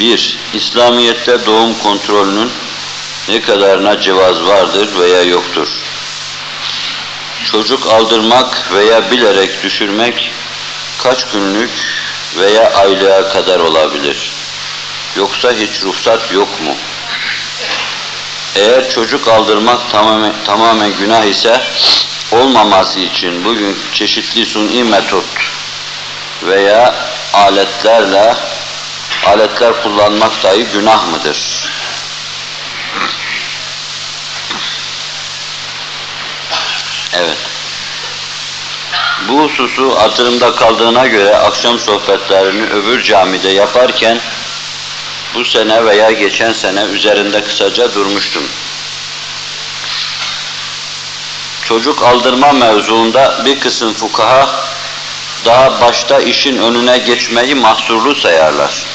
1. İslamiyet'te doğum kontrolünün ne kadarına cevaz vardır veya yoktur? Çocuk aldırmak veya bilerek düşürmek kaç günlük veya aylığa kadar olabilir? Yoksa hiç ruhsat yok mu? Eğer çocuk aldırmak tamamen, tamamen günah ise olmaması için bugün çeşitli suni metot veya aletlerle aletler kullanmak dahi günah mıdır? Evet. Bu hususu hatırımda kaldığına göre akşam sohbetlerini öbür camide yaparken bu sene veya geçen sene üzerinde kısaca durmuştum. Çocuk aldırma mevzuunda bir kısım fukaha daha başta işin önüne geçmeyi mahsurlu sayarlar.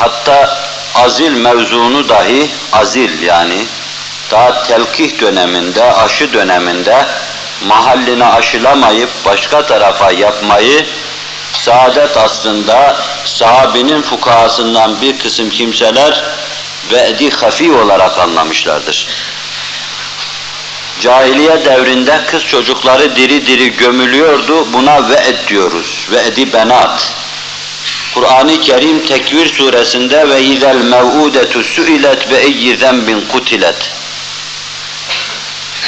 Hatta azil mevzunu dahi, azil yani daha telkih döneminde, aşı döneminde mahalline aşılamayıp başka tarafa yapmayı saadet aslında sahabinin fukahasından bir kısım kimseler ve'di hafi olarak anlamışlardır. Cahiliye devrinde kız çocukları diri diri gömülüyordu, buna ve'd diyoruz, ve'di benat. Kur'an-ı Kerim Tekvir suresinde ve izel mev'udetu su'ilet ve eyyi zenbin kutilet.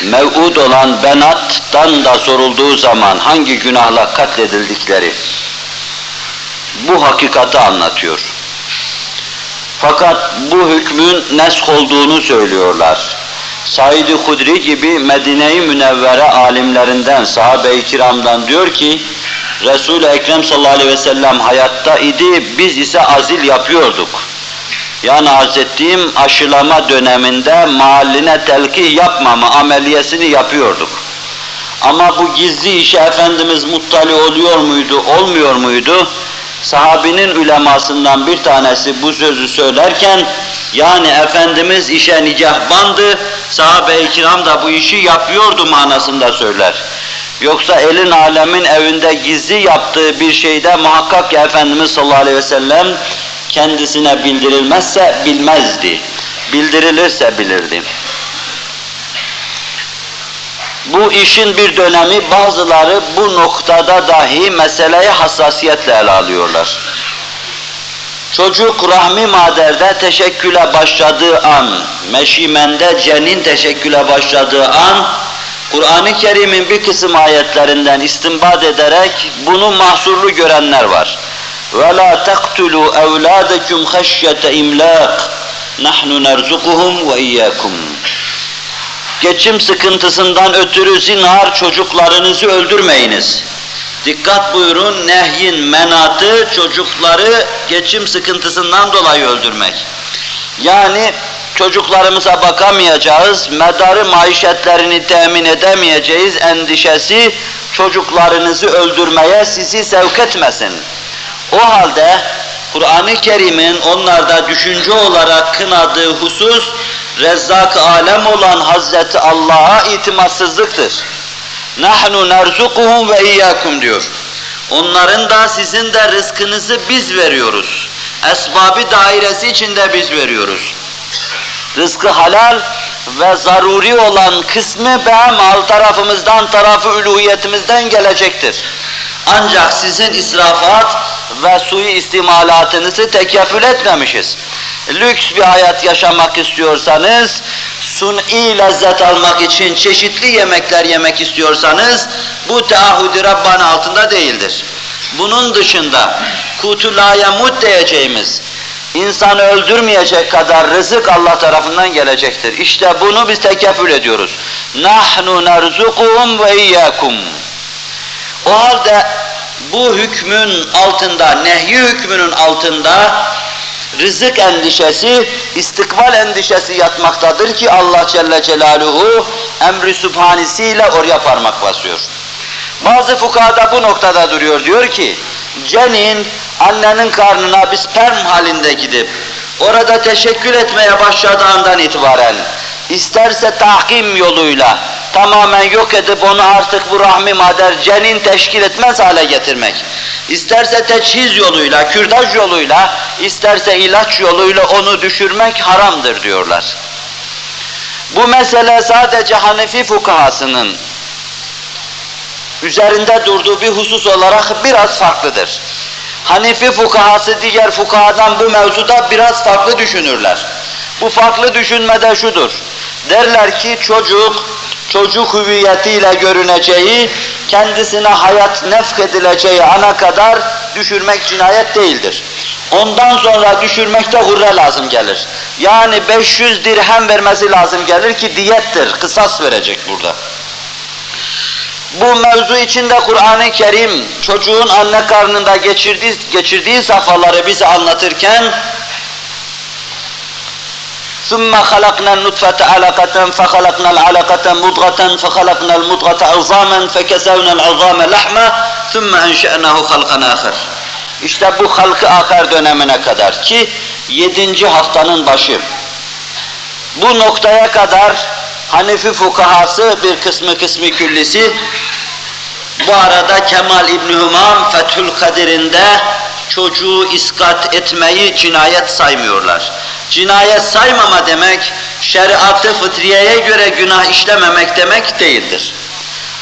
Mev'ud olan benattan da sorulduğu zaman hangi günahla katledildikleri bu hakikati anlatıyor. Fakat bu hükmün nesk olduğunu söylüyorlar. Said-i gibi Medine-i Münevvere alimlerinden, sahabe-i kiramdan diyor ki, Resul-i Ekrem sallallahu aleyhi ve sellem hayatta idi, biz ise azil yapıyorduk. Yani arz ettiğim aşılama döneminde mahalline telkih yapmama ameliyesini yapıyorduk. Ama bu gizli işe Efendimiz muttali oluyor muydu, olmuyor muydu? Sahabinin ülemasından bir tanesi bu sözü söylerken, yani Efendimiz işe nicahbandı, sahabe-i kiram da bu işi yapıyordu manasında söyler. Yoksa elin alemin evinde gizli yaptığı bir şeyde muhakkak ki Efendimiz sallallahu aleyhi ve sellem kendisine bildirilmezse bilmezdi. Bildirilirse bilirdi. Bu işin bir dönemi bazıları bu noktada dahi meseleyi hassasiyetle ele alıyorlar. Çocuk rahmi maderde teşekküle başladığı an, meşimende cenin teşekküle başladığı an, Kur'an-ı Kerim'in bir kısım ayetlerinden istinbat ederek bunu mahsurlu görenler var. وَلَا تَقْتُلُوا اَوْلَادَكُمْ خَشْيَةَ اِمْلَاقٍ نَحْنُ نَرْزُقُهُمْ وَاِيَّاكُمْ Geçim sıkıntısından ötürü zinhar çocuklarınızı öldürmeyiniz. Dikkat buyurun, nehyin menatı çocukları geçim sıkıntısından dolayı öldürmek. Yani çocuklarımıza bakamayacağız, medarı maişetlerini temin edemeyeceğiz endişesi çocuklarınızı öldürmeye sizi sevk etmesin. O halde Kur'an-ı Kerim'in onlarda düşünce olarak kınadığı husus Rezzak alem olan Hazreti Allah'a itimatsızlıktır. Nahnu nerzukuhum ve iyyakum diyor. Onların da sizin de rızkınızı biz veriyoruz. Esbabı dairesi içinde biz veriyoruz. Rızkı halal ve zaruri olan kısmı behem al tarafımızdan, tarafı üluhiyetimizden gelecektir. Ancak sizin israfat ve suyu istimalatınızı tekefül etmemişiz. Lüks bir hayat yaşamak istiyorsanız, suni lezzet almak için çeşitli yemekler yemek istiyorsanız, bu teahhüd-i Rabbani altında değildir. Bunun dışında kutulayamut diyeceğimiz, insanı öldürmeyecek kadar rızık Allah tarafından gelecektir. İşte bunu biz tekefül ediyoruz. Nahnu nerzukuhum ve iyyakum. O halde bu hükmün altında, nehyi hükmünün altında rızık endişesi, istikbal endişesi yatmaktadır ki Allah Celle Celaluhu emri sübhanisiyle oraya parmak basıyor. Bazı fukada bu noktada duruyor, diyor ki, cenin annenin karnına bir sperm halinde gidip orada teşekkül etmeye başladığı andan itibaren isterse tahkim yoluyla, tamamen yok edip onu artık bu rahmi mader cenin teşkil etmez hale getirmek. İsterse teçhiz yoluyla, kürdaj yoluyla, isterse ilaç yoluyla onu düşürmek haramdır diyorlar. Bu mesele sadece Hanefi fukahasının üzerinde durduğu bir husus olarak biraz farklıdır. Hanefi fukahası diğer fukahadan bu mevzuda biraz farklı düşünürler. Bu farklı düşünmede şudur. Derler ki çocuk, çocuk hüviyetiyle görüneceği, kendisine hayat nefk edileceği ana kadar düşürmek cinayet değildir. Ondan sonra düşürmekte hurre lazım gelir. Yani 500 dirhem vermesi lazım gelir ki diyettir, kısas verecek burada. Bu mevzu içinde Kur'an-ı Kerim çocuğun anne karnında geçirdiği, geçirdiği safhaları bize anlatırken ثُمَّ خَلَقْنَا النُّطْفَةَ عَلَقَةً فَخَلَقْنَا الْعَلَقَةَ مُضْغَةً فَخَلَقْنَا الْمُضْغَةَ عِظَامًا فَكَسَوْنَا الْعِظَامَ لَحْمًا ثُمَّ أَنْشَأْنَاهُ خَلْقًا آخَرَ İşte bu halkı akar dönemine kadar ki yedinci haftanın başı. Bu noktaya kadar Hanefi fukahası bir kısmı kısmı küllisi bu arada Kemal İbn Humam Fethül Kadir'inde çocuğu iskat etmeyi cinayet saymıyorlar. Cinayet saymama demek şeriatı fıtriyeye göre günah işlememek demek değildir.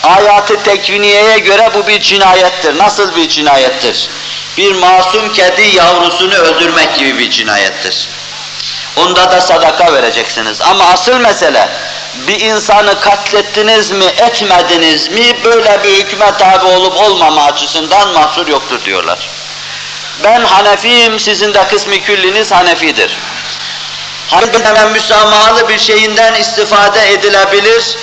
Ayatı tekviniyeye göre bu bir cinayettir. Nasıl bir cinayettir? Bir masum kedi yavrusunu öldürmek gibi bir cinayettir. Onda da sadaka vereceksiniz. Ama asıl mesele bir insanı katlettiniz mi, etmediniz mi böyle bir hükme tabi olup olmama açısından mahsur yoktur diyorlar. Ben Hanefiyim, sizin de kısmi külliniz Hanefidir. Harbiden müsamahalı bir şeyinden istifade edilebilir.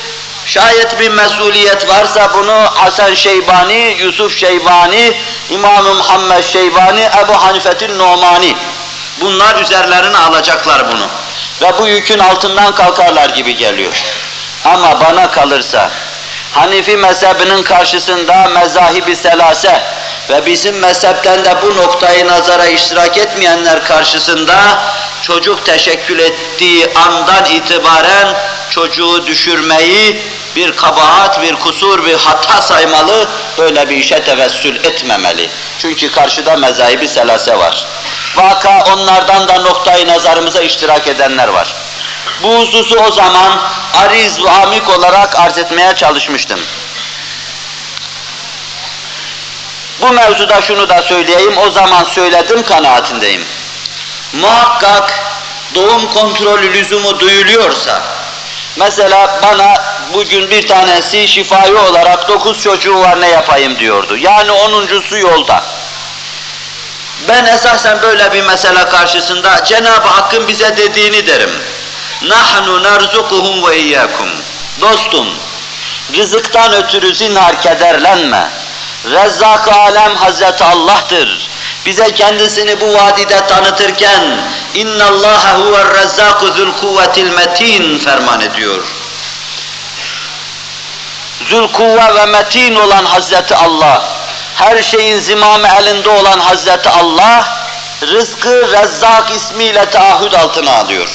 Şayet bir mesuliyet varsa bunu Hasan Şeybani, Yusuf Şeybani, İmam-ı Muhammed Şeybani, Ebu Hanifet'in Nomani Bunlar üzerlerine alacaklar bunu. Ve bu yükün altından kalkarlar gibi geliyor. Ama bana kalırsa, Hanifi mezhebinin karşısında mezahib-i selase ve bizim mezhepten de bu noktayı nazara iştirak etmeyenler karşısında çocuk teşekkül ettiği andan itibaren çocuğu düşürmeyi bir kabahat, bir kusur, bir hata saymalı, böyle bir işe tevessül etmemeli. Çünkü karşıda mezahib-i selase var. Vaka onlardan da noktayı nazarımıza iştirak edenler var. Bu hususu o zaman ariz ve amik olarak arz etmeye çalışmıştım. Bu mevzuda şunu da söyleyeyim, o zaman söyledim kanaatindeyim. Muhakkak doğum kontrolü lüzumu duyuluyorsa, mesela bana bugün bir tanesi şifayı olarak dokuz çocuğu var ne yapayım diyordu. Yani onuncusu yolda. Ben esasen böyle bir mesele karşısında Cenab-ı Hakk'ın bize dediğini derim. Nahnu narzukuhum ve iyyakum. Dostum, rızıktan ötürü zinhar kederlenme. Rezzak alem Hazreti Allah'tır. Bize kendisini bu vadide tanıtırken inna Allah huve'r rezzaku zul kuvvetil metin ferman ediyor. Zul kuvve ve metin olan Hazreti Allah her şeyin zimamı elinde olan Hazreti Allah, rızkı Rezzak ismiyle taahhüt altına alıyor.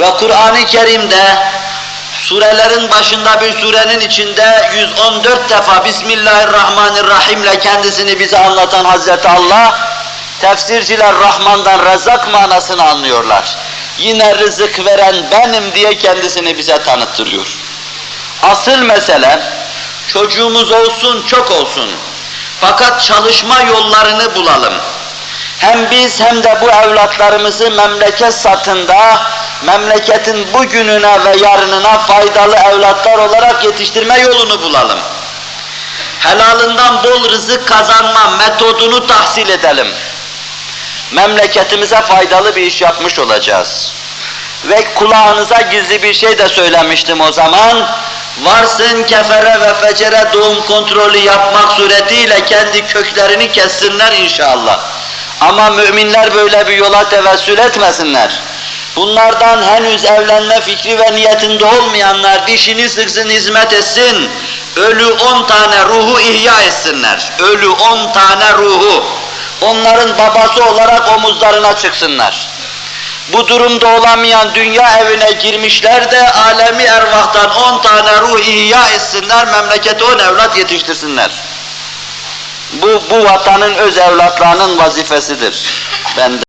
Ve Kur'an-ı Kerim'de surelerin başında bir surenin içinde 114 defa Bismillahirrahmanirrahim ile kendisini bize anlatan Hazreti Allah, tefsirciler Rahman'dan Rezzak manasını anlıyorlar. Yine rızık veren benim diye kendisini bize tanıttırıyor. Asıl mesele, çocuğumuz olsun, çok olsun, fakat çalışma yollarını bulalım. Hem biz hem de bu evlatlarımızı memleket satında, memleketin bugününe ve yarınına faydalı evlatlar olarak yetiştirme yolunu bulalım. Helalından bol rızık kazanma metodunu tahsil edelim. Memleketimize faydalı bir iş yapmış olacağız. Ve kulağınıza gizli bir şey de söylemiştim o zaman. Varsın kefere ve fecere doğum kontrolü yapmak suretiyle kendi köklerini kessinler inşallah. Ama müminler böyle bir yola tevessül etmesinler. Bunlardan henüz evlenme fikri ve niyetinde olmayanlar dişini sıksın, hizmet etsin. Ölü on tane ruhu ihya etsinler. Ölü on tane ruhu. Onların babası olarak omuzlarına çıksınlar. Bu durumda olamayan dünya evine girmişler de alemi ervahtan on tane ruh ihya etsinler, memlekete on evlat yetiştirsinler. Bu, bu vatanın öz evlatlarının vazifesidir. Ben